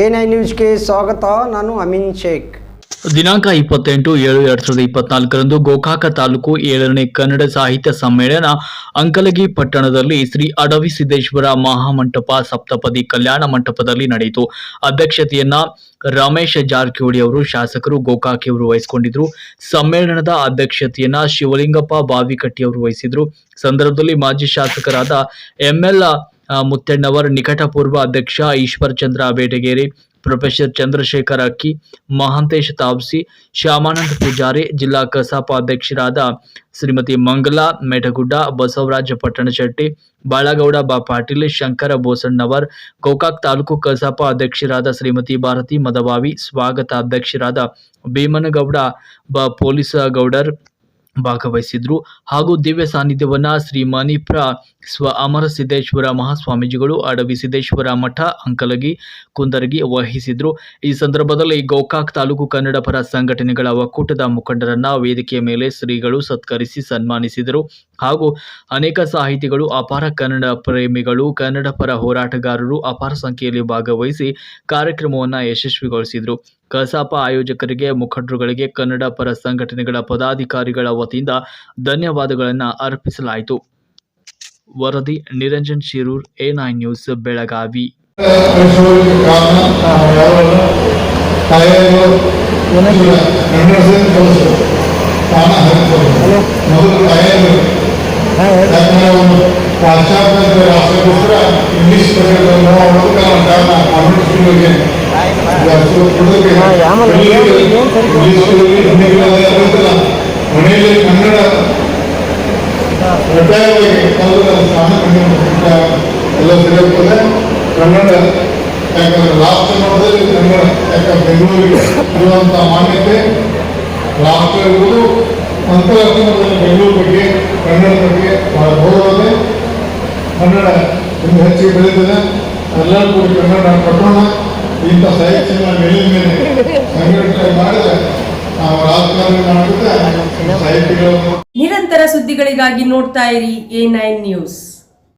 N I ನ್ಯೂಸ್ಗೆ ಸ್ವಾಗತ. ನಾನು ಅಮಿನ್ ಶೇಖ್. ದಿನಾಂಕ ಇಪ್ಪತ್ತೆಂಟು ಏಳು ಎರಡ್ ಸಾವಿರದ ಇಪ್ಪತ್ನಾಲ್ಕರಂದು ಗೋಕಾಕ ತಾಲೂಕು ಏಳನೇ ಕನ್ನಡ ಸಾಹಿತ್ಯ ಸಮ್ಮೇಳನ ಅಂಕಲಗಿ ಪಟ್ಟಣದಲ್ಲಿ ಶ್ರೀ ಅಡವಿ ಸಿದ್ದೇಶ್ವರ ಮಹಾಮಂಟಪ ಸಪ್ತಪದಿ ಕಲ್ಯಾಣ ಮಂಟಪದಲ್ಲಿ ನಡೆಯಿತು. ಅಧ್ಯಕ್ಷತೆಯನ್ನ ರಮೇಶ್ ಜಾರಕಿಹೊಳಿ ಅವರು, ಶಾಸಕರು ಗೋಕಾಕಿಯವರು ವಹಿಸಿಕೊಂಡಿದ್ರು. ಸಮ್ಮೇಳನದ ಅಧ್ಯಕ್ಷತೆಯನ್ನ ಶಿವಲಿಂಗಪ್ಪ ಬಾವಿಕಟ್ಟಿ ಅವರು ವಹಿಸಿದ್ರು. ಸಂದರ್ಭದಲ್ಲಿ ಮಾಜಿ ಶಾಸಕರಾದ ಎಂಎಲ್ ಮುತ್ತಣ್ಣವರ್ ನಿಕಟಪೂರ್ವ ಅಧ್ಯಕ್ಷ ಈಶ್ವರ್ ಚಂದ್ರ ಬೇಟಗೇರಿ, ಪ್ರೊಫೆಸರ್ ಚಂದ್ರಶೇಖರ್ ಅಕ್ಕಿ, ಮಹಾಂತೇಶ್ ತಾಪ್ಸಿ ಶ್ಯಾಮಾನಂದ ಪೂಜಾರಿ, ಜಿಲ್ಲಾ ಕಸಾಪ ಅಧ್ಯಕ್ಷರಾದ ಶ್ರೀಮತಿ ಮಂಗಲಾ ಮೇಟಗುಡ್ಡ, ಬಸವರಾಜ ಪಟ್ಟಣಶೆಟ್ಟಿ, ಬಾಳಗೌಡ ಬಾ ಪಾಟೀಲ್, ಶಂಕರ ಬೋಸಣ್ಣವರ್, ಗೋಕಾಕ್ ತಾಲೂಕು ಕಸಾಪ ಅಧ್ಯಕ್ಷರಾದ ಶ್ರೀಮತಿ ಭಾರತಿ ಮದಭಾವಿ ಸ್ವಾಗತ ಅಧ್ಯಕ್ಷರಾದ ಭೀಮನಗೌಡ ಬ ಪೊಲೀಸ ಗೌಡರ್ ಭಾಗವಹಿಸಿದ್ರು. ಹಾಗೂ ದಿವ್ಯ ಸಾನ್ನಿಧ್ಯವನ್ನು ಶ್ರೀ ಮಣಿಪ್ರ ಸ್ವ ಅಮರ ಸಿದ್ದೇಶ್ವರ ಮಹಾಸ್ವಾಮೀಜಿಗಳು, ಅಡವಿ ಸಿದ್ದೇಶ್ವರ ಮಠ, ಅಂಕಲಗಿ, ಕುಂದರಗಿ ವಹಿಸಿದ್ರು. ಈ ಸಂದರ್ಭದಲ್ಲಿ ಗೋಕಾಕ್ ತಾಲೂಕು ಕನ್ನಡ ಪರ ಸಂಘಟನೆಗಳ ಒಕ್ಕೂಟದ ಮುಖಂಡರನ್ನ ವೇದಿಕೆಯ ಮೇಲೆ ಶ್ರೀಗಳು ಸತ್ಕರಿಸಿ ಸನ್ಮಾನಿಸಿದರು. ಹಾಗೂ ಅನೇಕ ಸಾಹಿತಿಗಳು, ಅಪಾರ ಕನ್ನಡ ಪ್ರೇಮಿಗಳು, ಕನ್ನಡ ಪರ ಹೋರಾಟಗಾರರು ಅಪಾರ ಸಂಖ್ಯೆಯಲ್ಲಿ ಭಾಗವಹಿಸಿ ಕಾರ್ಯಕ್ರಮವನ್ನು ಯಶಸ್ವಿಗೊಳಿಸಿದರು. ಕಸಾಪ ಆಯೋಜಕರಿಗೆ, ಮುಖಂಡರುಗಳಿಗೆ, ಕನ್ನಡ ಪರ ಸಂಘಟನೆಗಳ ಪದಾಧಿಕಾರಿಗಳ ವತಿಯಿಂದ ಧನ್ಯವಾದಗಳನ್ನು ಅರ್ಪಿಸಲಾಯಿತು. ವರದಿ, Niranjan Shirur, A nine news, Belagavi. ಪರಿಸರಕ್ಕೆ ಪಾಶ್ಚಾತ್ಯ ರಾಷ್ಟ್ರಕ್ಕೋಸ್ಕರ ಇಂಗ್ಲಿಷ್ ಪದಗಳನ್ನು ಮನೆಯಲ್ಲಿ ಕನ್ನಡ ಕಡ್ಡಾಯವಾಗಿ ಕನ್ನಡ ಸ್ಥಾನ ಎಲ್ಲ ತಿಳಿಯುತ್ತದೆ ಕನ್ನಡ ಯಾಕಂದ್ರೆ ರಾಷ್ಟ್ರ ನೋಡಿದ್ರೆ ಕನ್ನಡ ಯಾಕಂದ್ರೆ ಬೆಂಗಳೂರಿಗೆ ಇರುವಂತಹ ಮಾನ್ಯತೆ ರಾಷ್ಟ್ರ ಇರುವುದು ಅಂತಾರಾಷ್ಟ್ರೀಯ ಕನ್ನಡ ಇನ್ನು ಹೆಚ್ಚಿಗೆ ಬೆಳೀತದೆ ಎಲ್ಲರೂ ಕೂಡ ಕನ್ನಡ ಕಟ್ಟೋಣ ಇಂಥ ಸಾಹಿತ್ಯನ ಮೇಲಿನ ಮೇಲೆ ಸಂಘಟನೆ ಮಾಡಿದ್ರೆ ಸಾಹಿತ್ಯಗಳನ್ನು ನಿರಂತರ ಸುದ್ದಿಗಳಿಗಾಗಿ ನೋಡ್ತಾ ಇರಿ ಎ ನೈನ್ ನ್ಯೂಸ್.